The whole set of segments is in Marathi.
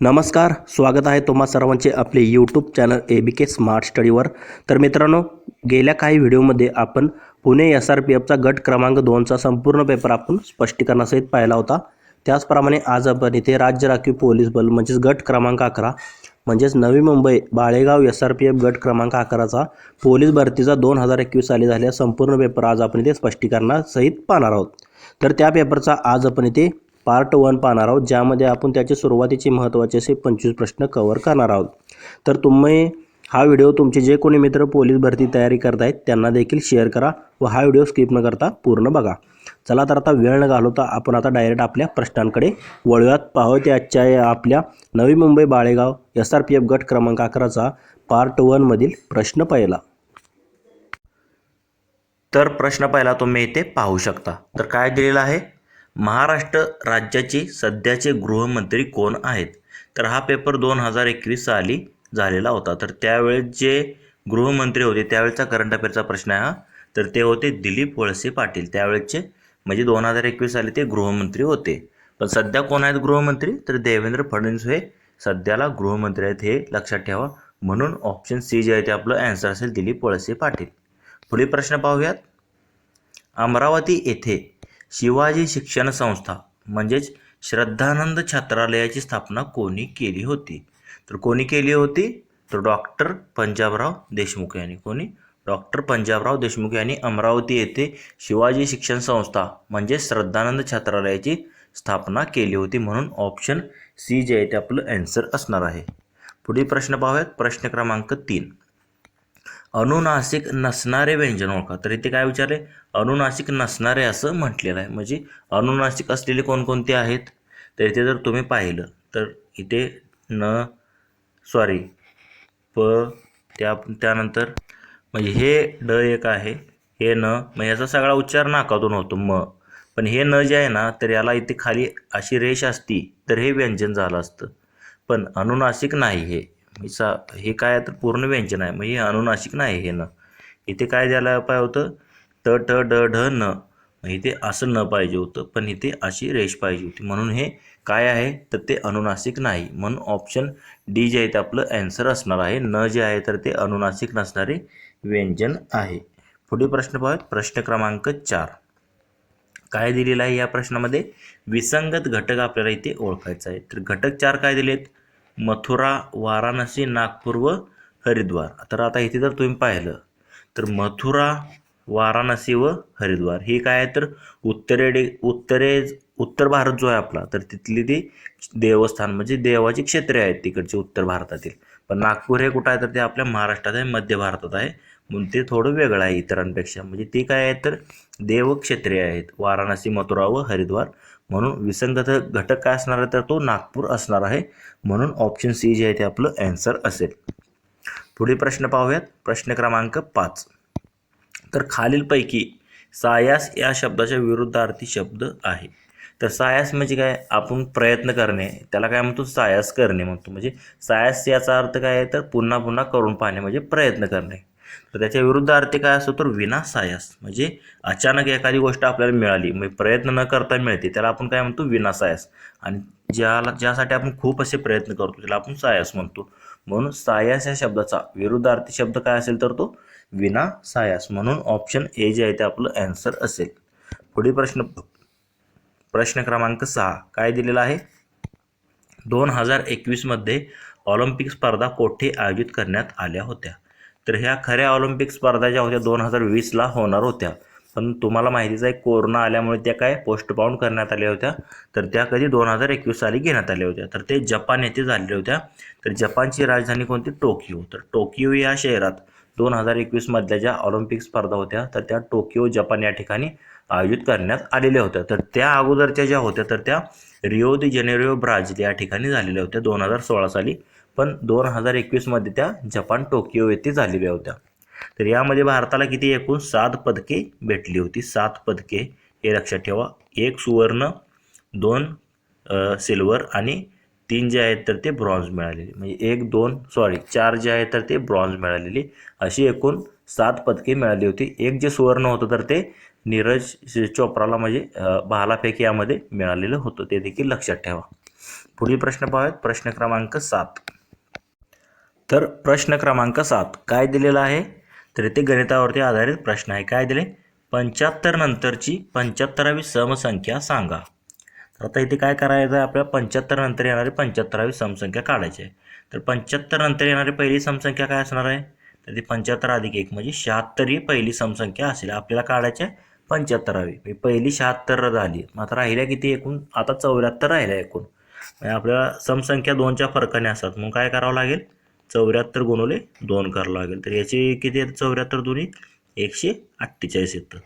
नमस्कार स्वागत आहे तुम्हा सर्वांचे आपले YouTube channel A B K smart स्टडीवर तर मित्रांनो गेल्या काही व्हिडिओमध्ये आपण पुणे एस आर पी एफचा गट क्रमांक दोनचा संपूर्ण पेपर आपण स्पष्टीकरणासहित पाहिला होता. त्याचप्रमाणे आज आपण इथे राज्य राखीव पोलीस बल म्हणजेच गट क्रमांक अकरा म्हणजेच Navi Mumbai Balegaon S R P F गट क्रमांक अकराचा पोलीस भरतीचा दोन हजार एकवीस साली झालेला संपूर्ण पेपर आज आपण इथे स्पष्टीकरणासहित पाहणार आहोत. तर त्या पेपरचा आज आपण इथे पार्ट वन पाहणार आहोत ज्यामध्ये आपण त्याचे सुरुवातीचे महत्त्वाचे असे पंचवीस प्रश्न कव्हर करणार आहोत. तर तुम्ही हा व्हिडिओ तुमचे जे कोणी मित्र पोलीस भरती तयारी करत आहेत त्यांना देखील शेअर करा व हा व्हिडिओ स्किप न करता पूर्ण बघा. चला तर आता वेळ न घालवता आपण आता डायरेक्ट आपल्या प्रश्नांकडे वळूयात. पाहूयात आजच्या या आपल्या Navi Mumbai Balegaon S R P F गट क्रमांक अकराचा पार्ट वनमधील प्रश्न पहिला. तर प्रश्न पहिला तुम्ही इथे पाहू शकता. तर काय दिलेलं आहे? महाराष्ट्र राज्याचे सध्याचे गृहमंत्री कोण आहेत? तर हा पेपर दोन हजार एकवीस साली झालेला होता. तर त्यावेळेस जे गृहमंत्री होते त्यावेळेचा करंट अफेअरचा प्रश्न आहे हा. तर ते होते दिलीप वळसे पाटील. त्यावेळेचे म्हणजे दोन हजार एकवीस साली ते गृहमंत्री होते. पण सध्या कोण आहेत गृहमंत्री? तर देवेंद्र फडणवीस हे सध्याला गृहमंत्री आहेत हे लक्षात ठेवा. म्हणून ऑप्शन सी जे आहे ते आपलं ॲन्सर असेल दिलीप वळसे पाटील. पुढील प्रश्न पाहूयात. अमरावती येथे शिवाजी शिक्षण संस्था म्हणजेच श्रद्धानंद छात्रालयाची स्थापना कोणी केली होती? तर कोणी केली होती? तर डॉक्टर पंजाबराव देशमुख यांनी. कोणी? डॉक्टर पंजाबराव देशमुख यांनी अमरावती येथे शिवाजी शिक्षण संस्था म्हणजे श्रद्धानंद छात्रालयाची स्थापना केली होती म्हणून ऑप्शन सी जे आहे ते आपलं ॲन्सर असणार आहे. पुढील प्रश्न पाहूयात. प्रश्न क्रमांक तीन. अनुनासिक नसणारे व्यंजन ओळखा. तर इथे काय विचारले? अनुनासिक नसणारे असं म्हटलेलं आहे. म्हणजे अनुनासिक असलेले कोणकोणते आहेत? तर इथे जर तुम्ही पाहिलं तर इथे न सॉरी प त्या त्यानंतर म्हणजे हे ड एक आहे हे न मग याचा सगळा उच्चार नाकातून होतो म. पण हे न जे आहे ना तर याला इथे खाली अशी रेष असती तर हे व्यंजन झालं असतं. पण अनुनासिक नाही हे. सा हे काय तर पूर्ण व्यंजन आहे. मग हे अनुनासिक नाही हे न. इथे काय द्यायला पाय होतं? ट ट ड ढ न. इथे असं न पाहिजे होतं. पण इथे अशी रेष पाहिजे होती. म्हणून हे काय आहे? तर ते अनुनासिक नाही. म्हणून ऑप्शन डी जे आहे ते आपलं ॲन्सर असणार आहे. न जे आहे तर ते अनुनासिक नसणारे व्यंजन आहे. पुढे प्रश्न पाहूयात. प्रश्न क्रमांक चार. काय दिलेलं आहे या प्रश्नामध्ये? विसंगत घटक आपल्याला इथे ओळखायचा आहे. तर घटक चार काय दिलेत? मथुरा वाराणसी नागपूर व हरिद्वार. तर आता इथे जर तुम्ही पाहिलं तर मथुरा वाराणसी व हरिद्वार ही काय आहे तर उत्तरेडे उत्तरे उत्तर भारत जो आहे आपला तर तिथली ती देवस्थान म्हणजे देवाची क्षेत्रे आहेत तिकडचे उत्तर भारतातील. पण नागपूर हे कुठं आहे तर ते आपल्या महाराष्ट्रात आहे मध्य भारतात आहे. म्हणून ते थोडं वेगळं आहे इतरांपेक्षा. म्हणजे ती काय आहे तर देवक्षेत्रे आहेत वाराणसी मथुरा व हरिद्वार. म्हणून विसंगत घटक काय असणार आहे? तर तो नागपूर असणार आहे. म्हणून ऑप्शन सी जे आहे ते आपलं ॲन्सर असेल. पुढील प्रश्न पाहूयात. प्रश्न क्रमांक पाच. तर खालीलपैकी सायास या शब्दाच्या विरुद्धार्थी शब्द आहे. तर सायास म्हणजे काय? आपण प्रयत्न करणे. त्याला काय म्हणतो? सायास करणे म्हणतो. म्हणजे सायास याचा अर्थ काय आहे? तर पुन्हा पुन्हा करून पाहणे. म्हणजे प्रयत्न करणे. तर त्याच्या विरुद्ध अर्थ काय असतो तर विनासायास. म्हणजे अचानक एखादी गोष्ट आपल्याला मिळाली म्हणजे प्रयत्न न करता मिळते त्याला आपण काय म्हणतो? विनासायास. आणि ज्याला ज्यासाठी आपण खूप असे प्रयत्न करतो त्याला आपण सायास म्हणतो. म्हणून सायास या शब्दाचा विरुद्धार्थी शब्द काय असेल तर तो? विना सायास म्हणून ऑप्शन ए जे आहे ते आपलं ॲन्सर असेल. पुढील प्रश्न प्रश्न क्रमांक सहा. काय दिलेला आहे? दोन हजार एकवीसमध्ये ऑलिम्पिक स्पर्धा कोठे आयोजित करण्यात आल्या होत्या? तर ह्या खऱ्या ऑलिम्पिक स्पर्धा ज्या होत्या दोन हजार वीसला होणार होत्या. पण तुम्हाला माहितीच आहे कोरोना आल्यामुळे त्या काय पोस्टपाऊन करण्यात आल्या होत्या. तर त्या कधी दोन हजार एकवीस साली घेण्यात आल्या होत्या. तर ते जपान येथे झालेल्या होत्या. तर जपानची राजधानी कोणती? टोकियो. तर टोकियो या शहरात दोन हजार एकवीसमधल्या ज्या ऑलिम्पिक स्पर्धा होत्या तर त्या टोकियो जपान या ठिकाणी आयोजित करण्यात आलेल्या होत्या. तर त्या अगोदरच्या ज्या होत्या तर त्या रिओ दि जेनेरिओ ब्राझील या ठिकाणी झालेल्या होत्या दोन हजार सोळा साली. पण दोन हजार एकवीसमध्ये त्या जपान टोकियो येथे झालेल्या होत्या. तर यामध्ये भारताला किती एकूण सात पदके भेटली होती. सात पदके हे लक्षात ठेवा. एक सुवर्ण दोन सिल्वर आणि तीन जे आहेत तर ते ब्रॉन्झ मिळालेले. म्हणजे एक दोन सॉरी चार जे आहेत तर ते ब्रॉन्झ मिळालेली. अशी एकूण सात पदके मिळाली होती. एक जे सुवर्ण होतं तर ते नीरज चोप्राला म्हणजे भालाफेक यामध्ये मिळालेलं होतं. ते देखील लक्षात ठेवा. पुढील प्रश्न पाहूयात. प्रश्न क्रमांक सात. तर प्रश्न क्रमांक सात. काय दिलेला आहे? तर ते गणितावरती आधारित प्रश्न आहे. काय दिले? पंच्याहत्तर नंतरची पंच्याहत्तरावी समसंख्या सांगा. तर आता इथे काय करायचं आहे? आपल्याला पंच्याहत्तर नंतर येणारी पंच्याहत्तरावी समसंख्या काढायची आहे. तर पंच्याहत्तर नंतर येणारी पहिली समसंख्या काय असणार आहे? तर ती पंच्याहत्तर अधिक एक म्हणजे शहात्तर ही पहिली समसंख्या असेल. आपल्याला काढायची आहे पंच्याहत्तरावी. पहिली शहात्तर झाली. मात्र राहिल्या किती एकूण? आता चौऱ्याहत्तर राहिल्या एकूण. म्हणजे आपल्याला समसंख्या दोनच्या फरकाने असतात. मग काय करावं लागेल? चौऱ्याहत्तर गुणवले दोन करावं लागेल. तर याची किती येतं चौऱ्याहत्तर दोन्ही? एकशे अठ्ठेचाळीस येतं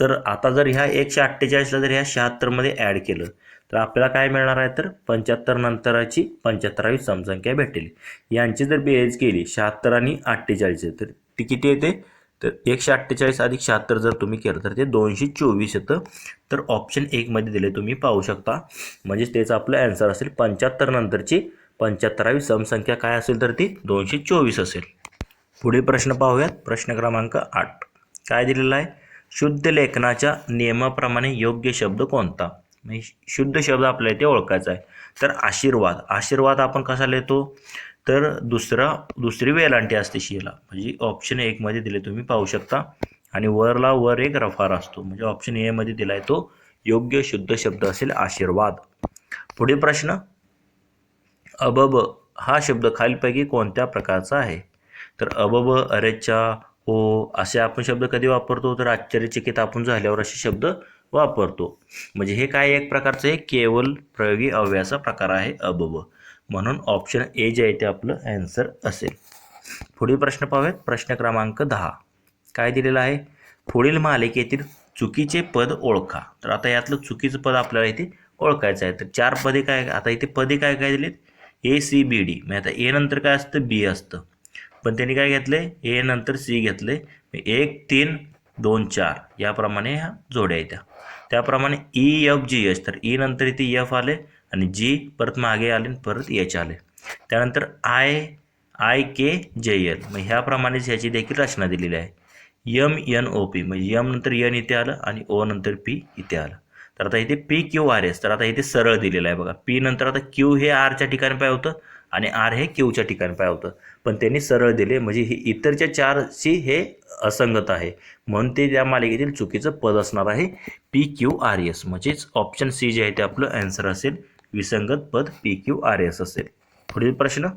तर आता जर ह्या एकशे अठ्ठेचाळीसला जर ह्या शहात्तरमध्ये ॲड केलं तर आपल्याला काय मिळणार आहे तर पंच्याहत्तर नंतरची पंच्याहत्तरावी समसंख्या भेटेल. यांची जर बेरीज केली शहात्तर आणि अठ्ठेचाळीस तर ती किती येते? तर एकशे अठ्ठेचाळीस अधिक शहात्तर जर तुम्ही केलं तर ते दोनशे चोवीस येतं. तर ऑप्शन एकमध्ये दिले तुम्ही पाहू शकता. म्हणजेच त्याचं आपलं ॲन्सर असेल पंच्याहत्तर नंतरची पंच्याहत्तरावी समसंख्या काय असेल तर ती दोनशे चोवीस असेल. पुढील प्रश्न पाहूयात. प्रश्न क्रमांक आठ. काय दिलेला आहे? शुद्ध लेखनाच्या नियमाप्रमाणे योग्य शब्द कोणता? म्हणजे शुद्ध शब्द आपल्या इथे ओळखायचा आहे. तर आशीर्वाद. आशीर्वाद आपण कसा लिहितो? तर दुसरा दुसरी वेलांटी असते शिला. म्हणजे ऑप्शन एकमध्ये दिले तुम्ही पाहू शकता. आणि वरला वर एक रफार असतो. म्हणजे ऑप्शन एमध्ये दिला आहे तो योग्य शुद्ध शब्द असेल आशीर्वाद. पुढील प्रश्न. अबब हा शब्द खालीलपैकी कोणत्या प्रकारचा आहे? तर अबब अरेच्चा हो असे आपण शब्द कधी वापरतो? तर आश्चर्यचकित आपण झाल्यावर असे शब्द वापरतो. म्हणजे हे काय एक प्रकारचं आहे? केवल प्रयोगी अव्याचा प्रकार आहे अबब. म्हणून ऑप्शन ए जे आहे ते आपलं ॲन्सर असेल. पुढील प्रश्न पाहूयात. प्रश्न क्रमांक दहा. काय दिलेलं आहे? पुढील मालिकेतील चुकीचे पद ओळखा. तर आता यातलं चुकीचं पद आपल्याला इथे ओळखायचं आहे. तर चार पदे काय? आता इथे पदे काय काय दिलेत? ए सी बी डी म्हणजे आता ए नंतर काय असतं? बी असतं. पण त्यांनी काय घेतले ए नंतर सी घेतले एक तीन दोन चार याप्रमाणे ह्या जोड्या येत्या. त्याप्रमाणे ई एफ जी एच तर ई नंतर इथे एफ आले आणि जी परत मागे आले आणि परत एच आले. त्यानंतर I I K J L मग ह्याप्रमाणेच ह्याची देखील रचना दिलेली आहे. यम एन ओ पी म्हणजे यम नंतर यन इथे आलं आणि ओ नंतर पी इथे आलं. तर आता इथे पी क्यू आर एस तर आता इथे सरळ दिलेलं आहे बघा. पी नंतर आता क्यू हे आरच्या ठिकाणी पाय होतं आणि आर हे क्यूच्या ठिकाणी पाय होतं. पण त्यांनी सरळ दिले म्हणजे ही इतरच्या चारशी हे असंगत आहे. म्हणून ते त्या मालिकेतील चुकीचं पद असणार आहे पी क्यू आर एस म्हणजेच ऑप्शन सी जे आहे ते आपलं ॲन्सर असेल. विसंगत पद पी क्यू आर एस असेल. पुढील प्रश्न.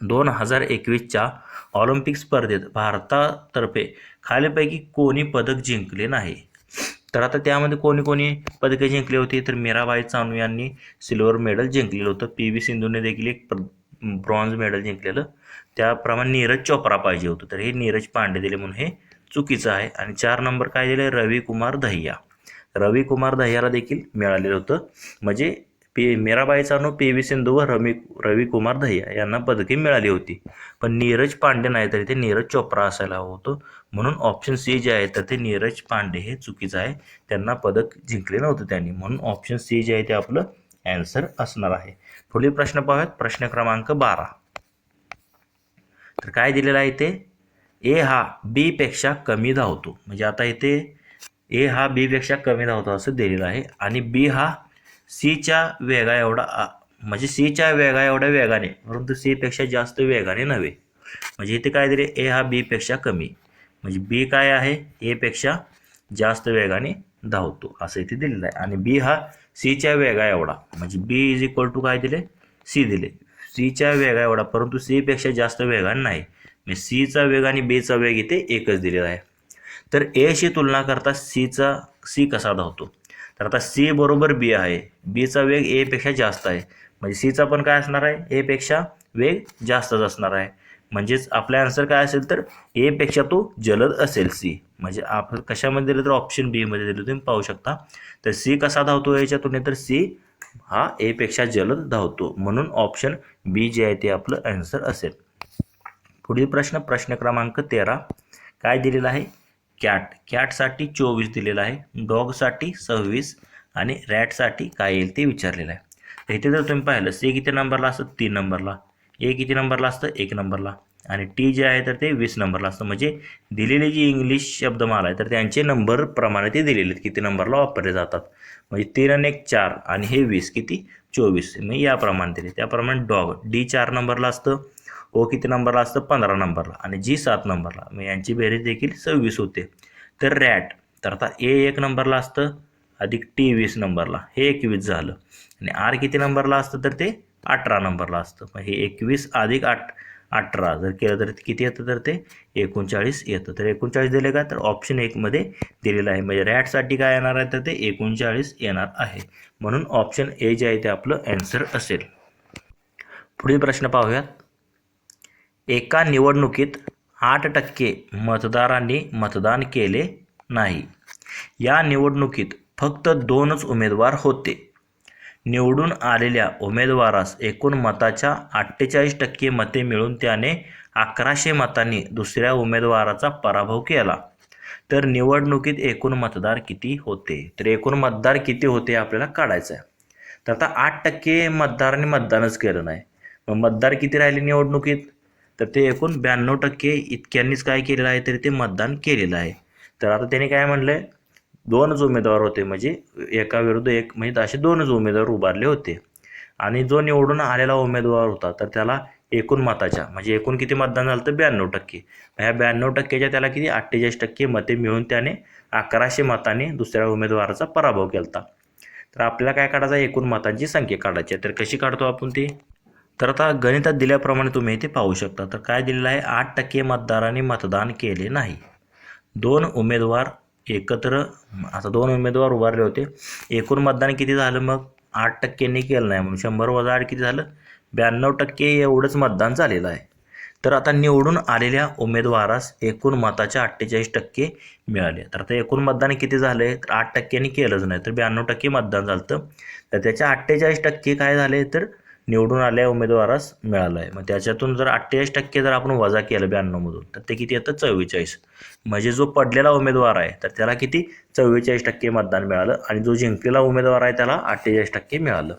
दोन हजार एकवीसच्या ऑलिम्पिक स्पर्धेत भारतातर्फे खालीलपैकी कोणी पदक जिंकले नाही? तर आता त्यामध्ये कोणी कोणी पदके जिंकली होती तर मीराबाई चानू यांनी सिल्वर मेडल जिंकलेलं होतं. पी व्ही सिंधूने देखील एक ब्रॉन्झ मेडल जिंकलेलं. त्याप्रमाणे नीरज चोप्रा पाहिजे होतं. तर हे नीरज पांडे दिले म्हणून हे चुकीचं आहे. आणि चार नंबर काय दिले? रवी कुमार दहिया. रवी कुमार दहियाला देखील मिळालेलं होतं. म्हणजे P Mirabai Chanu P V Sindhu व रवी रवी कुमार दहिया यांना पदके मिळाली होती. पण नीरज पांडे नाही तर इथे नीरज चोप्रा असायला हवं होतं. म्हणून ऑप्शन सी जे आहे तर ते नीरज पांडे हे चुकीचं आहे. त्यांना पदक जिंकले नव्हते त्यांनी. म्हणून ऑप्शन सी जे आहे ते आपलं ॲन्सर असणार आहे. पुढील प्रश्न पाहूयात. प्रश्न क्रमांक बारा. तर काय दिलेलं आहे इथे? ए हा बीपेक्षा कमी धावतो. म्हणजे आता इथे ए हा बीपेक्षा कमी धावतो असं दिलेलं आहे. आणि बी हा सीच्या वेगा एवढा म्हणजे सीच्या वेगा एवढ्या वेगाने परंतु सीपेक्षा जास्त वेगाने नव्हे. म्हणजे इथे काय दिले? ए हा बीपेक्षा कमी. म्हणजे बी काय आहे? एपेक्षा जास्त वेगाने धावतो. असं इथे दिलेलं आहे. आणि बी हा सीच्या वेगा एवढा. म्हणजे बी इज इक्वल टू काय दिले? सी दिले. सीच्या वेगा एवढा. परंतु सीपेक्षा जास्त वेगाने नाही. म्हणजे सीचा वेग आणि बीचा वेग इथे एकच दिलेला आहे. तर एशी तुलना करता सीचा सी कसा धावतो? तर आता सी बरोबर बी आहे. बीचा वेग एपेक्षा जास्त आहे. म्हणजे सीचा पण काय असणार आहे? एपेक्षा वेग जास्तच असणार आहे. म्हणजेच आपला आन्सर काय असेल तर एपेक्षा तो जलद असेल सी म्हणजे आपण कशामध्ये दिलं तर ऑप्शन बीमध्ये दिलं तुम्ही पाहू शकता. तर सी कसा धावतो याच्या तुलनेत तर सी हा एपेक्षा जलद धावतो. म्हणून ऑप्शन बी जे आहे ते आपलं आन्सर असेल. पुढील प्रश्न प्रश्न क्रमांक तेरा. काय दिलेला आहे? कॅट कॅटसाठी चोवीस दिलेला आहे. डॉगसाठी सव्वीस आणि रॅटसाठी काय येईल ते विचारलेलं आहे. तर इथे जर तुम्ही पाहिलं सी किती नंबरला असतं तीन नंबरला ए किती नंबरला असतं? एक नंबरला. आणि टी जे आहे तर ते वीस नंबरला असतं. म्हणजे दिलेले जी इंग्लिश शब्दमाला आहे तर त्यांचे नंबर प्रमाणे ते दिलेले आहेत. किती नंबरला वापरले जातात? म्हणजे तीन आणि एक चार आणि हे वीस. किती? चोवीस. मी याप्रमाणे दिले. त्याप्रमाणे डॉग. डी चार नंबरला असतं. ओ किती नंबरला असतं? पंधरा नंबरला. आणि जी सात नंबरला. मग यांची बेरीज देखील सव्वीस होते. तर रॅट. तर आता ए एक नंबरला असतं. अधिक टी वीस नंबरला. हे एकवीस झालं. आणि आर किती नंबरला असतं? तर ते अठरा नंबरला असतं. मग हे एकवीस अधिक आठ अठरा जर केलं तर किती येतं तर ते एकोणचाळीस येतं. तर एकोणचाळीस दिले का तर ऑप्शन एकमध्ये दिलेलं आहे. म्हणजे रॅटसाठी काय येणार आहे? तर ते एकोणचाळीस येणार आहे. म्हणून ऑप्शन ए जे आहे ते आपलं ॲन्सर असेल. पुढील प्रश्न पाहूयात. एका निवडणुकीत आठ टक्के मतदारांनी मतदान केले नाही. या निवडणुकीत फक्त दोनच उमेदवार होते. निवडून आलेल्या उमेदवारास एकूण मताच्या अठ्ठेचाळीस टक्के मते मिळून त्याने अकराशे मतांनी दुसऱ्या उमेदवाराचा पराभव केला. तर निवडणुकीत एकूण मतदार किती होते? तर एकूण मतदार किती होते आपल्याला काढायचं आहे तर आता आठ टक्के मतदारांनी मतदानच केलं नाही. मग मतदार किती राहिले निवडणुकीत? तर ते एकूण ब्याण्णव टक्के इतक्यांनीच काय केलेलं आहे तरी ते मतदान केलेलं आहे. तर आता त्याने काय म्हणलं आहे दोनच उमेदवार होते म्हणजे एका विरुद्ध एक म्हणजे असे दोनच उमेदवार उभारले होते. आणि जो निवडून आलेला उमेदवार होता तर त्याला एकूण मताच्या म्हणजे एकूण किती मतदान झालं तर ब्याण्णव टक्के. ह्या ब्याण्णव टक्केच्या त्याला किती? अठ्ठेचाळीस टक्के मते मिळून त्याने अकराशे मतांनी दुसऱ्या उमेदवाराचा पराभव केला तर आपल्याला काय काढायचं? आहे? एकूण मतांची संख्या काढायची आहे. तर कशी काढतो आपण ती? तर आता गणितात दिल्याप्रमाणे तुम्ही ते पाहू शकता. तर काय दिलेलं आहे? आठ टक्के मतदारांनी मतदान केले नाही. दोन उमेदवार एकत्र आता दोन उमेदवार उभारले होते. एकूण मतदान किती झालं मग? आठ टक्क्यांनी केलं नाही म्हणून. शंभर वजा आठ किती झालं? ब्याण्णव टक्के एवढंच मतदान झालेलं आहे. तर आता निवडून आलेल्या उमेदवारास एकूण मताच्या अठ्ठेचाळीस टक्के मिळाले. तर आता एकूण मतदान किती झाले तर आठ टक्क्यांनी केलंच नाही. तर ब्याण्णव टक्के मतदान झालं तर त्याच्या अठ्ठेचाळीस टक्के काय झाले? तर निवडून आल्या उमेदवारास मिळालं आहे मग त्याच्यातून जर अठ्ठेचाळीस टक्के जर आपण वजा केलं ब्याण्णवमधून तर ते किती येतं? चव्वेचाळीस. म्हणजे जो पडलेला उमेदवार आहे तर त्याला किती? चव्वेचाळीस टक्के मतदान मिळालं आणि जो जिंकलेला उमेदवार आहे त्याला अठ्ठेचाळीस टक्के मिळालं.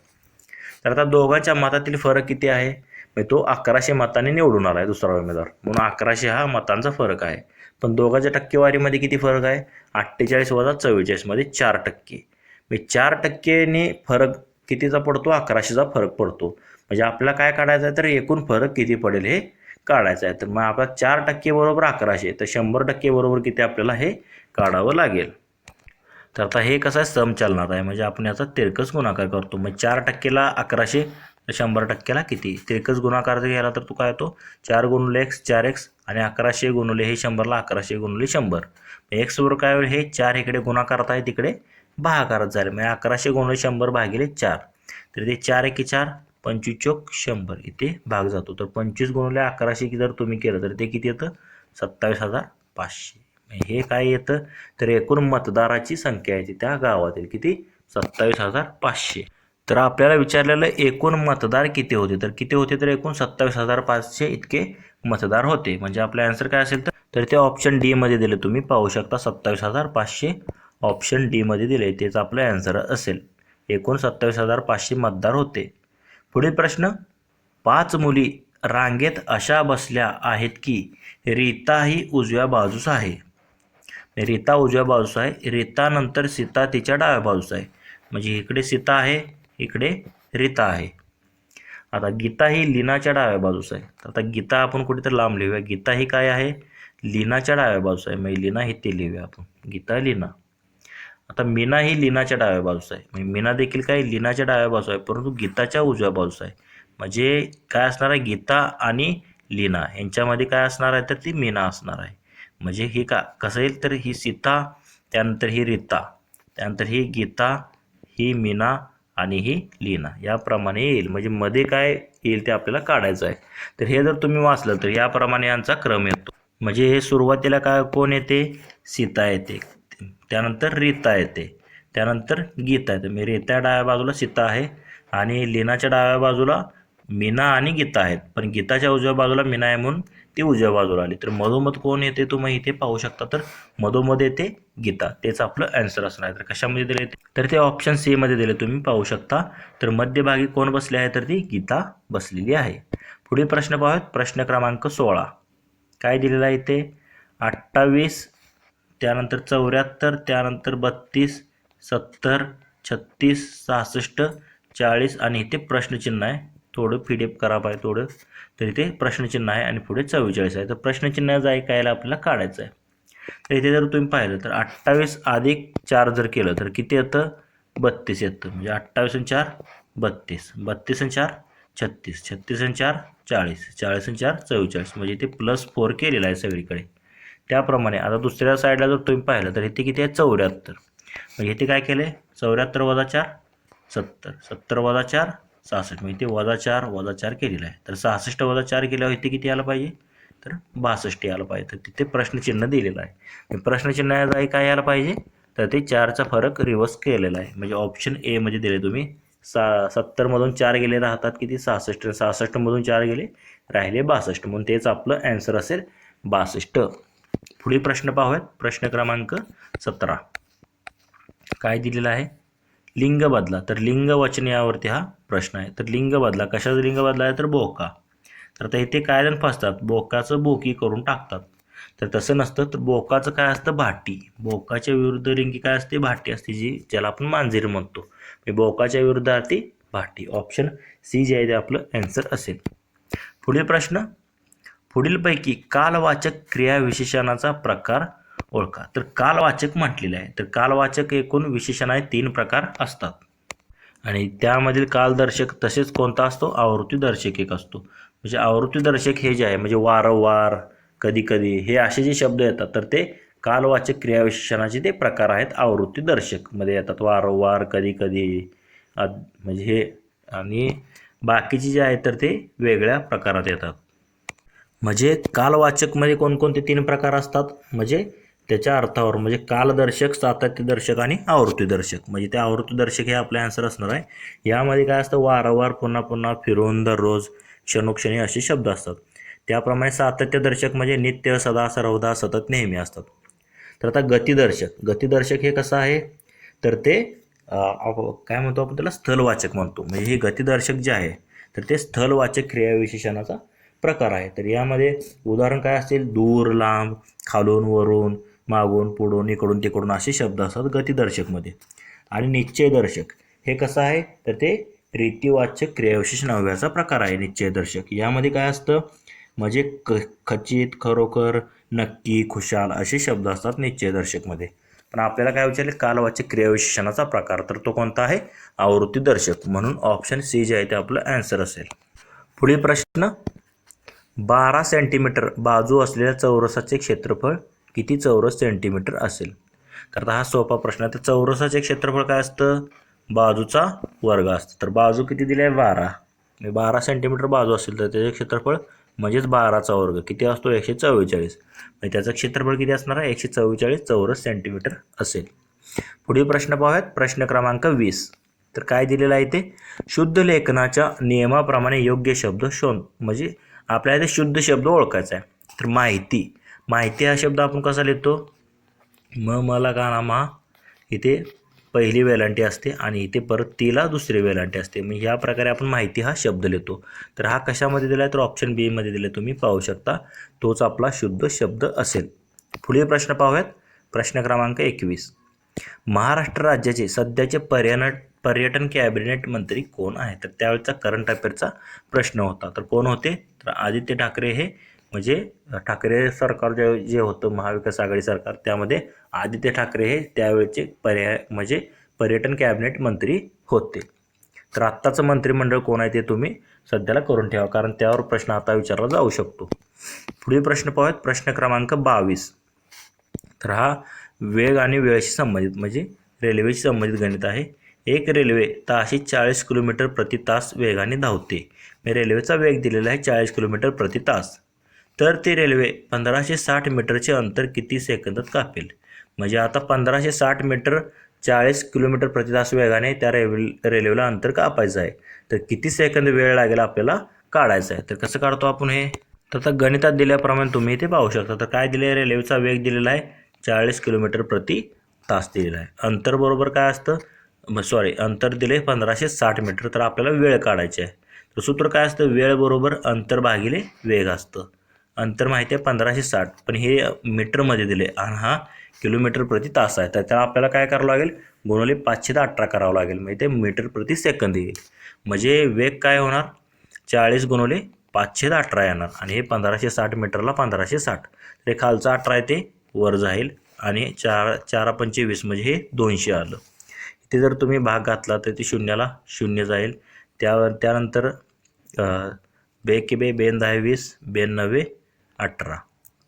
तर आता दोघांच्या मतातील फरक किती आहे? म्हणजे तो अकराशे मताने निवडून आला आहे दुसरा उमेदवार. म्हणून अकराशे हा मतांचा फरक आहे. पण दोघांच्या टक्केवारीमध्ये किती फरक आहे? अठ्ठेचाळीस वजा चव्वेचाळीसमध्ये चार टक्के. म्हणजे चार टक्केने फरक कितीचा पडतो अकराशेचा फरक पडतो. म्हणजे आपल्याला काय काढायचं आहे तर एकूण फरक किती पडेल हे काढायचं आहे. तर मग आपला चार टक्के बरोबर अकराशे तर शंभर टक्के बरोबर किती आपल्याला हे काढावं लागेल. तर आता हे कसं आहे? सम चालणार आहे. म्हणजे आपण याचा तिरकस गुणाकार करतो. मग चार टक्केला अकराशे तर शंभर टक्क्याला किती? तिरकस गुणाकार जर घ्यायला तर तो काय होतो? चार गुणले एक्स चार एक्स आणि अकराशे गुणले हे शंभरला अकराशे गुणले शंभर. एक्सवर काय होईल? हे चार इकडे गुणाकारता आहे तिकडे भागाकारात झाले. म्हणजे अकराशे गुणिले शंभर भागिले चार. तर ते चार एके चार पंचवीस चोक शंभर. इथे भाग जातो. तर पंचवीस गुणिले अकराशे की जर तुम्ही केलं तर ते किती येतं? सत्तावीस हजार पाचशे. म्हणजे हे काय येतं? तर एकूण मतदाराची संख्या आहे त्या गावातील किती? सत्तावीस हजार पाचशे. तर आपल्याला विचारलेलं एकूण मतदार किती होते? तर किती होते? तर एकूण सत्तावीस हजार पाचशे इतके मतदार होते. म्हणजे आपलं आन्सर काय असेल तर? तर ते ऑप्शन डीमध्ये दिले तुम्ही. पाहू शकता सत्तावीस हजार पाचशे ऑप्शन डीमध्ये दिले तेच आपलं ॲन्सर असेल. एकूण सत्तावीस हजार पाचशे मतदार होते. पुढील प्रश्न पाच मुली रांगेत अशा बसल्या आहेत की रीता ही उजव्या बाजूस आहे? रीता उजव्या बाजूस आहे रीतानंतर सीता तिच्या डाव्या बाजूस आहे. म्हणजे इकडे सीता आहे इकडे रीता आहे. आता गीता ही लीनाच्या डाव्या बाजूस आहे. आता गीता आपण कुठेतरी लांब लिहूया. गीता ही काय आहे? लीनाच्या डाव्या बाजूस आहे. म्हणजे लीना ही ते लिहूया आपण. गीता लीना. आता मीना ही लीनाच्या डाव्या बाजूस आहे. म्हणजे मीना देखील काय लीनाच्या डाव्या बाजूस आहे परंतु गीताच्या उजव्या बाजूस आहे. म्हणजे काय असणार आहे गीता आणि लीना यांच्यामध्ये काय असणार आहे तर ती मीना असणार आहे. म्हणजे ही का कसं येईल तर ही सीता त्यानंतर ही रीता त्यानंतर ही गीता ही मीना आणि ही लीना याप्रमाणे येईल. म्हणजे मध्ये काय येईल ते आपल्याला काढायचं आहे. तर हे जर तुम्ही वाचलं तर याप्रमाणे यांचा क्रम येतो. म्हणजे हे सुरुवातीला काय कोण येते? सीता येते. त्यानंतर रीता येते. त्यानंतर गीता येते. म्हणजे मी रीता डाव्या बाजूला सीता आहे आणि लीनाच्या डाव्या बाजूला मीना आणि गीता आहेत. पण गीताच्या उजव्या बाजूला मीना आहे म्हणून ती उजव्या बाजूला आली. तर मधोमध कोण येते तुम्ही इथे पाहू शकता. तर मधोमध येते गीता. तेच आपलं ॲन्सर असणार आहे. तर कशामध्ये दिले? तर ते ऑप्शन सी मध्ये दिले. तुम्ही पाहू शकता. तर मध्यभागी कोण बसले आहे? तर ती गीता बसलेली आहे. पुढील प्रश्न पाहूयात. प्रश्न क्रमांक सोळा. काय दिलेला आहे इथे? अठ्ठावीस त्यानंतर चौऱ्याहत्तर त्यानंतर बत्तीस सत्तर छत्तीस सहासष्ट चाळीस आणि इथे प्रश्नचिन्ह आहे. थोडं पी डी एफ करा पाहिजे थोडं. तर इथे प्रश्नचिन्ह आहे आणि पुढे चव्वेचाळीस आहे. तर प्रश्नचिन्ह जाय कायला आपल्याला काढायचं आहे. तर इथे जर तुम्ही पाहिलं तर अठ्ठावीस अधिक चार जर केलं तर किती येतं? बत्तीस येतं. म्हणजे अठ्ठावीस आणि चार बत्तीस. बत्तीस आणि चार छत्तीस. छत्तीस आणि चार चाळीस. चाळीस आणि चार चव्वेचाळीस. म्हणजे इथे प्लस फोर केलेलं आहे सगळीकडे. त्याप्रमाणे आता दुसऱ्या साईडला जर तुम्ही पाहिलं तर इथे किती आहे? चौऱ्याहत्तर. मग इथे काय केले? चौऱ्याहत्तर वजा चार सत्तर. सत्तर वजा चार सहासष्ट. म्हणजे इथे वजा चार वजा चार केलेलं आहे. तर सहासष्ट वजा चार केल्यावर इथे किती आलं पाहिजे? तर बासष्ट यायला पाहिजे. तर तिथे प्रश्नचिन्ह दिलेलं आहे. प्रश्नचिन्ह जाई काय यायला पाहिजे? तर ते चारचा फरक रिवर्स केलेला आहे. म्हणजे ऑप्शन एमध्ये दिले तुम्ही. सा सत्तरमधून चार गेले राहतात किती? सहासष्ट. सहासष्टमधून चार गेले राहिले बासष्ट. म्हणून तेच आपलं ॲन्सर असेल बासष्ट. पुढे प्रश्न पाहूयात. प्रश्न क्रमांक सतरा. काय दिलेलं आहे? लिंग बदला. तर लिंग वचन यावरती हा प्रश्न आहे. तर लिंग बदला. कशाचं लिंग बदला आहे? तर बोका. तर आता इथे काय जण फसतात? बोकाचं बोकी करून टाकतात. तर तसं नसतं. तर बोकाचं काय असतं? भाटी. बोकाच्या विरुद्ध लिंगी काय असते? भाटी असते जी ज्याला आपण मांजर म्हणतो. म्हणजे बोकाच्या बोकाच्या आरती भाटी. ऑप्शन सी जे आहे ते आपलं ॲन्सर असेल. पुढे प्रश्न. पुढीलपैकी कालवाचक क्रियाविशेषणाचा प्रकार ओळखा. तर कालवाचक म्हटलेलं आहे. तर कालवाचक एकूण विशेषण आहे तीन प्रकार असतात. आणि त्यामधील कालदर्शक तसेच कोणता असतो? आवृत्तीदर्शक एक असतो. म्हणजे आवृत्तीदर्शक हे जे आहे म्हणजे वारंवार कधी कधी हे असे जे शब्द येतात तर ते कालवाचक क्रियाविशेषणाचे ते प्रकार आहेत. आवृत्तीदर्शकमध्ये येतात वारंवार कधी कधी म्हणजे हे आणि बाकीचे जे आहेत तर ते वेगळ्या प्रकारात येतात. म्हणजे कालवाचकमध्ये कोणकोणते तीन प्रकार असतात? म्हणजे त्याच्या अर्थावर म्हणजे कालदर्शक सातत्यदर्शक आणि आवृत्तीदर्शक. म्हणजे ते आवृत्तीदर्शक हे आपले आन्सर असणार आहे. यामध्ये काय असतं? वारंवार पुन्हा पुन्हा फिरून दररोज क्षणोक्षणी असे शब्द असतात. त्याप्रमाणे सातत्यदर्शक म्हणजे नित्य सदा सर्वदा सतत नेहमी असतात. तर आता गतिदर्शक. गतिदर्शक हे कसं आहे? तर ते काय म्हणतो आपण त्याला? स्थलवाचक म्हणतो. म्हणजे हे गतिदर्शक जे आहे तर ते स्थलवाचक क्रियाविशेषणाचा प्रकार आहे. तर यामध्ये उदाहरण काय असतील? दूर लांब खालून वरून मागून पुढून इकडून तिकडून असे शब्द असतात गतिदर्शकमध्ये. आणि निश्चयदर्शक हे कसं आहे? तर ते रीतिवाचक क्रियाविशेष नव्याचा प्रकार आहे निश्चयदर्शक. यामध्ये काय असतं? म्हणजे क खचित खरोखर नक्की खुशाल असे शब्द असतात निश्चयदर्शकमध्ये. पण आपल्याला काय विचारले? कालवाचक क्रियाविशेषणाचा प्रकार. तर तो कोणता आहे? आवृत्तीदर्शक. म्हणून ऑप्शन सी जे आहे ते आपलं ॲन्सर असेल. पुढील प्रश्न बारा सेंटीमीटर बाजू असलेल्या चौरसाचे क्षेत्रफळ किती चौरस सेंटीमीटर असेल? तर आता हा सोपा प्रश्न आहे. तर चौरसाचे क्षेत्रफळ काय असतं? बाजूचा वर्ग असतं. तर बाजू किती दिली आहे? बारा. म्हणजे बारा सेंटीमीटर बाजू असेल तर त्याचे क्षेत्रफळ म्हणजेच बाराचा वर्ग. किती असतो? एकशे चव्वेचाळीस. म्हणजे त्याचं क्षेत्रफळ किती असणार आहे? एकशे चव्वेचाळीस चौरस सेंटीमीटर असेल. पुढील प्रश्न पाहूयात. प्रश्न क्रमांक वीस. तर काय दिलेलं आहे ते शुद्ध लेखनाच्या नियमाप्रमाणे योग्य शब्द शोध. म्हणजे आपल्याला ते शुद्ध शब्द ओळखायचा आहे. तर माहिती. माहिती हा शब्द आपण कसा लिहितो? म मला का ना मा. इथे पहिली वेलांटी असते आणि इथे परत तिला दुसरी वेलांटी असते. मग ह्या प्रकारे आपण माहिती हा शब्द लिहितो. तर हा कशामध्ये दिला आहे तर ऑप्शन बीमध्ये दिला तुम्ही पाहू शकता. तोच आपला शुद्ध शब्द असेल. पुढील प्रश्न पाहूयात. प्रश्न क्रमांक एकवीस. महाराष्ट्र राज्याचे सध्याचे पर्यटन पर्यटन कॅबिनेट मंत्री कोण आहे? तर त्यावेळेचा करंट अफेअरचा प्रश्न होता. तर कोण होते? तर आदित्य ठाकरे हे म्हणजे ठाकरे सरकार जे जे होतं महाविकास आघाडी सरकार त्यामध्ये आदित्य ठाकरे हे त्यावेळेचे पर्याय म्हणजे पर्यटन कॅबिनेट मंत्री होते. तर आत्ताचं मंत्रिमंडळ कोण आहे ते तुम्ही सध्याला करून ठेवा कारण त्यावर प्रश्न आता विचारला जाऊ शकतो. पुढील प्रश्न पाहूयात. प्रश्न क्रमांक बावीस. तर हा वेग आणि वेळेशी संबंधित म्हणजे रेल्वेशी संबंधित गणित आहे. एक रेल्वे ताशी चाळीस किलोमीटर प्रति तास वेगाने धावते. मी रेल्वेचा वेग दिलेला आहे चाळीस किलोमीटर प्रति तास. तर ती रेल्वे पंधराशे साठ मीटरचे अंतर किती सेकंदात कापेल? म्हणजे आता पंधराशे साठ मीटर चाळीस किलोमीटर प्रति तास वेगाने त्या रेल्वे रेल्वेला अंतर कापायचं आहे. तर किती सेकंद वेळ लागेल आपल्याला काढायचं आहे? तर कसं काढतो आपण हे? तर आता गणितात दिल्याप्रमाणे तुम्ही ते पाहू शकता. तर काय दिले रेल्वेचा वेग दिलेला आहे चाळीस किलोमीटर प्रति तास दिलेला आहे. अंतर बरोबर काय असतं? सॉरी अंतर दिले पंधराशे साठ मीटर तर आपल्याला वेळ काढायची आहे. तर सूत्र काय असतं? वेळ बरोबर अंतर भागिले वेग असतं. अंतर माहिती आहे पंधराशे साठ पण हे मीटरमध्ये दिले. आणि हा किलोमीटर प्रति तास आहे. तर त्याला आपल्याला काय करावं लागेल? गुणवले पाचशे ते अठरा करावं लागेल. म्हणजे ते मीटर प्रति सेकंद येईल. म्हणजे वेग काय होणार? चाळीस गुणवले पाचशे ते अठरा येणार. आणि हे पंधराशे साठ मीटरला पंधराशे साठ. तर खालचं अठरा आहे ते वर जाईल. आणि चार चारा पंचवीस म्हणजे हे दोनशे आलं. ते जर तुम्ही भाग घातला तर ते शून्याला शून्य जाईल. त्या त्यानंतर बे की बे बेन दहा वीस बेन नव्वे अठरा.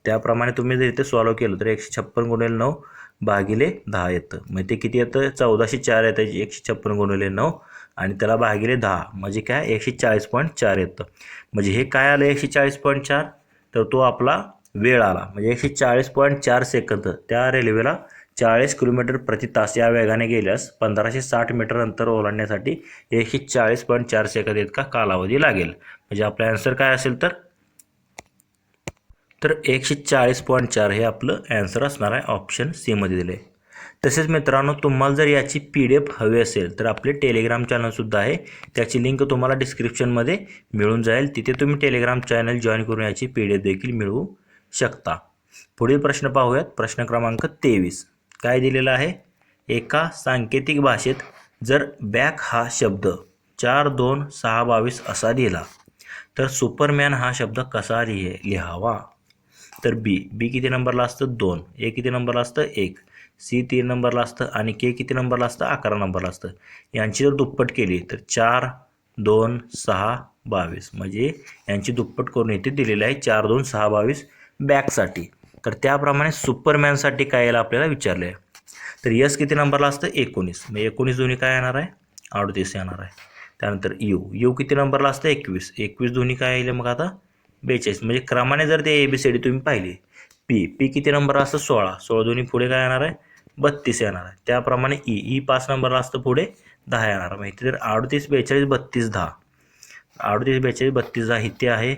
त्याप्रमाणे तुम्ही जर इथे सॉल्व केलं तर एकशे छप्पन गुणिले नऊ भागिले दहा येतं. म्हणजे ते किती येतं? चौदाशे चार येतं एकशे छप्पन गुणिले नऊ आणि त्याला भागिले दहा. म्हणजे काय? एकशे चाळीस पॉईंट चार येतं. म्हणजे हे काय आलं? एकशे चाळीस पॉईंट चार? तर तो आपला वेळ आला. म्हणजे एकशे चाळीस पॉईंट चार सेकंद. त्या रेल्वेला चाळीस किलोमीटर प्रति तास या वेगाने गेल्यास पंधराशे साठ मीटर अंतर ओलांडण्यासाठी एकशे चाळीस पॉईंट चार सेकंद इतका कालावधी लागेल. म्हणजे आपला ॲन्सर काय असेल तर? तर एकशे चाळीस पॉईंट चार हे आपलं ॲन्सर असणार आहे ऑप्शन सीमध्ये दिले तसेच मित्रांनो तुम्हाला जर याची पी डी एफ हवी असेल तर आपले टेलिग्राम चॅनलसुद्धा आहे. त्याची लिंक तुम्हाला डिस्क्रिप्शनमध्ये मिळून जाईल. तिथे तुम्ही टेलिग्राम चॅनल जॉईन करून याची पी डी एफ देखील मिळवू शकता. पुढील प्रश्न पाहूयात. प्रश्न क्रमांक तेवीस. काय दिलेलं आहे? एका सांकेतिक भाषेत जर बॅक हा शब्द चार दोन सहा बावीस असा दिला तर सुपरमॅन हा शब्द कसा लिहे लिहावा? तर बी बी किती नंबरला असतं? दोन. ए किती नंबरला असतं? एक. सी तीन नंबरला असतं आणि के किती नंबरला असतं? अकरा नंबरला असतं. यांची जर दुप्पट केली तर चार दोन सहा बावीस. म्हणजे यांची दुप्पट करून इथे दिलेलं आहे चार दोन सहा बावीस बॅकसाठी. तर त्याप्रमाणे सुपरमॅनसाठी काय यायला आपल्याला विचारलं आहे तर यस किती नंबरला असतं? एकोणीस. मग एकोणीस दोन्ही काय येणार आहे? अडतीस येणार आहे. त्यानंतर यू. यू किती नंबरला असतं? एकवीस. एकवीस दोन्ही काय येईल मग आता? बेचाळीस. म्हणजे क्रमाने जर ते ए बी सी डी तुम्ही पाहिली पी पी किती नंबर असतं? सोळा. सोळा दोन्ही पुढे काय येणार आहे? बत्तीस येणार आहे. त्याप्रमाणे ई ई पाच नंबरला असतं पुढे? दहा येणार. माहिती तर अडतीस बेचाळीस बत्तीस दहा. अडतीस बेचाळीस बत्तीस दहा इथे आहे.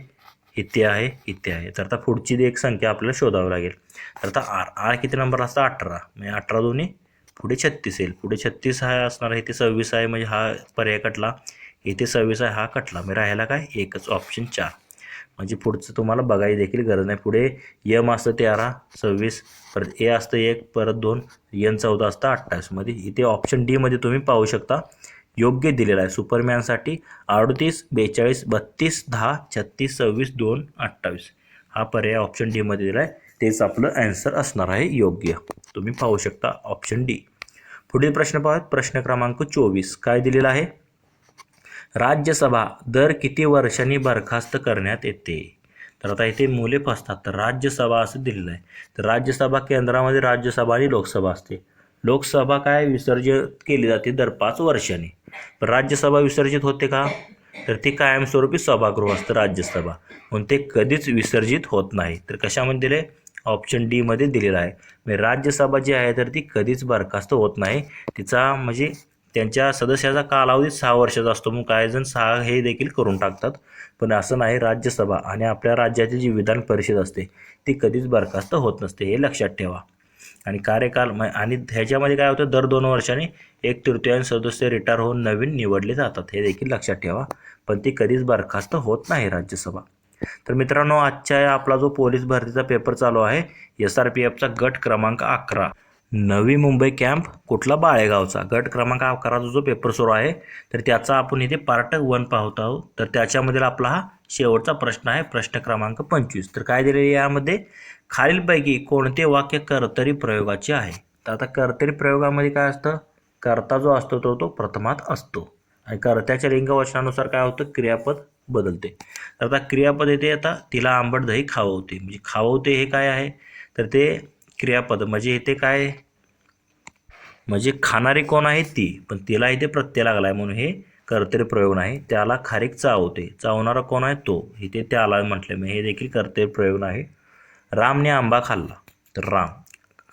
इथे आहे इथे आहे. तर आता पुढची एक संख्या आपल्याला शोधावी लागेल. तर आता आर आर किती नंबर असतं? अठरा. म्हणजे अठरा दोन्ही पुढे छत्तीस येईल. पुढे छत्तीस हा असणार आहे इथे सव्वीस आहे म्हणजे हा पर्याय कटला. इथे सव्वीस आहे हा कटला. म्हणजे राहायला काय? एकच ऑप्शन चार. म्हणजे पुढचं तुम्हाला बघायची देखील गरज नाही. पुढे यम असतं तेरा सव्वीस परत ए असतं एक परत दोन यन चौदा असतं अठ्ठावीसमध्ये इथे ऑप्शन डीमध्ये तुम्ही पाहू शकता. योग्य दिलेला आहे. सुपरमॅनसाठी अडतीस बेचाळीस बत्तीस दहा छत्तीस सव्वीस दोन अठ्ठावीस. हा पर्याय ऑप्शन डीमध्ये दिला आहे तेच आपलं ॲन्सर असणार आहे योग्य. तुम्ही पाहू शकता ऑप्शन डी पुढील प्रश्न पाहत प्रश्न क्रमांक चोवीस. काय दिलेला आहे? राज्यसभा दर किती वर्षांनी बरखास्त करण्यात येते? तर आता इथे मुले फसतात. तर राज्यसभा असं दिलेलं आहे. तर राज्यसभा केंद्रामध्ये राज्यसभा आणि लोकसभा असते. लोकसभा काय विसर्जित केली जाते? दर पाच वर्षांनी. पण राज्यसभा विसर्जित होते का? तर ती कायमस्वरूपी सभागृह असतं राज्यसभा. म्हणून ते कधीच विसर्जित होत नाही. तर कशामध्ये दिले ऑप्शन डीमध्ये दिलेलं आहे. म्हणजे राज्यसभा जी आहे तर ती कधीच बरखास्त होत नाही. तिचा म्हणजे त्यांच्या सदस्याचा कालावधी सहा वर्षाचा असतो. मग काही जण सहा हे देखील करून टाकतात. पण असं नाही राज्यसभा आणि आपल्या राज्याची जी विधान परिषद असते ती कधीच बरखास्त होत नसते. हे लक्षात ठेवा. आणि कार्यकाल आणि ह्याच्यामध्ये काय होतं दर दोन वर्षांनी एक तृतीयांश सदस्य रिटायर होऊन नवीन निवडले जातात. हे देखील लक्षात ठेवा. पण ती कधीच बरखास्त होत नाही राज्यसभा. तर मित्रांनो आजच्या आपला जो पोलीस भरतीचा पेपर चालू आहे एस आर पी एफचा गट क्रमांक अकरा. नवी मुंबई कॅम्प कुठला? बाळेगावचा. गट क्रमांक अकराचा जो पेपर सुरू आहे तर त्याचा आपण इथे पार्ट वन पाहत आहोत. तर त्याच्यामधील आपला हा शेवटचा प्रश्न आहे प्रश्न क्रमांक पंचवीस. तर काय दिलेले यामध्ये? खालीलपैकी कोणते वाक्य कर्तरी प्रयोगाचे आहे? तर आता कर्तरी प्रयोगामध्ये काय असतं? कर्ता जो असतो तो तो प्रथमात असतो. आणि कर्त्याच्या लिंगवचनानुसार काय होतं? क्रियापद बदलते. तर आता क्रियापद येते आता तिला आंबट दही खाववते. म्हणजे खाववते हे काय आहे? तर ते क्रियापद. म्हणजे इथे काय? म्हणजे खाणारी कोण आहे? ती. पण तिला इथे प्रत्यय लागला आहे म्हणून हे कर्तरी प्रयोग नाही. त्याला खारीक चावते. चावणारा कोण आहे? तो. इथे त्याला म्हटले मग हे देखील कर्तरी प्रयोग नाही. रामने आंबा खाल्ला. तर राम.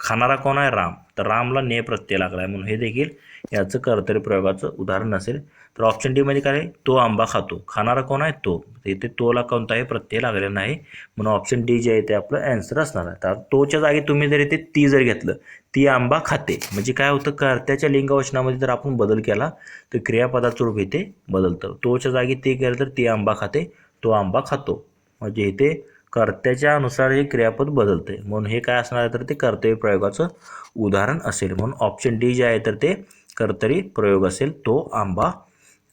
खाणारा कोण आहे? राम. तर रामला ने प्रत्यय लागला आहे म्हणून. हे देखील याचं कर्तरी प्रयोगाचं उदाहरण असेल. तर ऑप्शन डीमध्ये काय आहे? तो आंबा खातो. खाणारा कोण आहे? तो. इथे तोला कोणताही प्रत्यय लागलेला नाही. म्हणून ऑप्शन डी जे आहे ते आपलं ॲन्सर असणार आहे. तर तोच्या जागी तुम्ही जर इथे ती जर घेतलं ती आंबा खाते. म्हणजे काय होतं? कर्त्याच्या लिंगवचनामध्ये जर आपण बदल केला तर क्रियापदाचं रूप इथे बदलतं. तोच्या जागी ते केलं तर ती आंबा खाते. तो आंबा खातो. म्हणजे इथे कर्त्याच्या अनुसार हे क्रियापद बदलते म्हणून हे काय असणार आहे तर ते कर्तरी प्रयोगाचं उदाहरण असेल. म्हणून ऑप्शन डी जे आहे तर ते कर्तरी प्रयोग असेल तो आंबा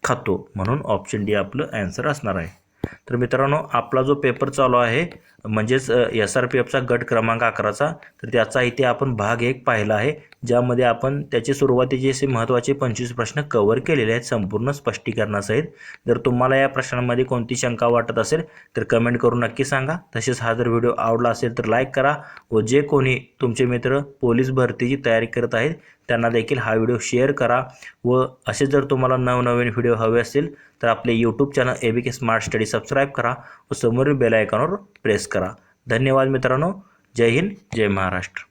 खातो. म्हणून ऑप्शन डी आपलं ॲन्सर असणार आहे. तर मित्रांनो आपला जो पेपर चालू आहे म्हणजेच एस आर पी एफचा गट क्रमांक अकराचा तर त्याचा इथे आपण भाग एक पाहिला आहे ज्यामध्ये आपण त्याचे सुरुवातीचे असे महत्त्वाचे पंचवीस प्रश्न कव्हर केलेले आहेत संपूर्ण स्पष्टीकरणासहित. जर तुम्हाला या प्रश्नांमध्ये कोणती शंका वाटत असेल तर कमेंट करून नक्की सांगा. तसेच हा जर व्हिडिओ आवडला असेल तर लाईक करा व जे कोणी तुमचे मित्र पोलीस भरतीची तयारी करत आहेत त्यांना देखील हा व्हिडिओ शेअर करा व असे जर तुम्हाला नवनवीन व्हिडिओ हवे असतील तर आपले YouTube channel A B K smart study subscribe करा. व समोरील बेल आयकॉनवर प्रेस करा. धन्यवाद मित्रांनो. जय हिंद जय महाराष्ट्र.